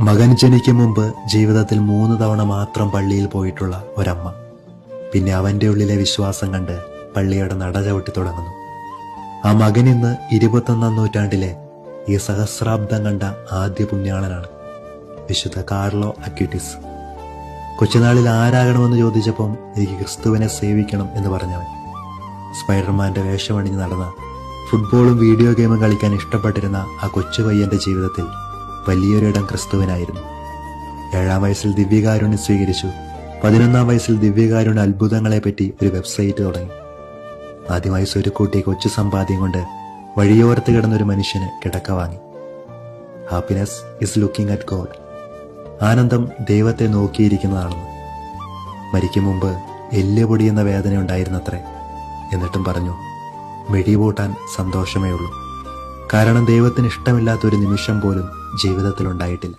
മകൻ ജനിക്കും മുമ്പ് ജീവിതത്തിൽ മൂന്ന് തവണ മാത്രം പള്ളിയിൽ പോയിട്ടുള്ള ഒരമ്മ. പിന്നെ അവന്റെ ഉള്ളിലെ വിശ്വാസം കണ്ട് പള്ളിയുടെ നട ചവിട്ടി തുടങ്ങുന്നു. ആ മകൻ ഇന്ന് ഇരുപത്തൊന്നാം നൂറ്റാണ്ടിലെ ഈ സഹസ്രാബ്ദം കണ്ട ആദ്യ പുണ്യാളനാണ് വിശുദ്ധ കാർലോ അക്യൂട്ടിസ്. കൊച്ചുനാളിൽ ആരാകണമെന്ന് ചോദിച്ചപ്പം എനിക്ക് ക്രിസ്തുവിനെ സേവിക്കണം എന്ന് പറഞ്ഞവൻ. സ്പൈഡർമാന്റെ വേഷമണിഞ്ഞ് നടന്ന ഫുട്ബോളും വീഡിയോ ഗെയിമും കളിക്കാൻ ഇഷ്ടപ്പെട്ടിരുന്ന ആ കൊച്ചു പയ്യന്റെ ജീവിതത്തിൽ വലിയൊരിടം ക്രിസ്തുവിനായിരുന്നു. ഏഴാം വയസ്സിൽ ദിവ്യകാരുണ്യം സ്വീകരിച്ചു. പതിനൊന്നാം വയസ്സിൽ ദിവ്യകാരുണ്യ അത്ഭുതങ്ങളെപ്പറ്റി ഒരു വെബ്സൈറ്റ് തുടങ്ങി. ആദ്യമായി സ്വരുക്കൂട്ടി കൊച്ചു സമ്പാദ്യം കൊണ്ട് വഴിയോരത്ത് കിടന്നൊരു മനുഷ്യന് കിടക്ക വാങ്ങി. Happiness is looking at God ആനന്ദം ദൈവത്തെ നോക്കിയിരിക്കുന്നതാണെന്ന്. മരിക്കും മുമ്പ് എല്ല് എന്ന വേദന ഉണ്ടായിരുന്നത്രേ. എന്നിട്ടും പറഞ്ഞു മിടിപൂട്ടാൻ സന്തോഷമേ ഉള്ളൂ. കാരണം ദൈവത്തിന് ഇഷ്ടമില്ലാത്ത ഒരു നിമിഷം പോലും ജീവിതത്തിൽ ഉണ്ടായിട്ടില്ല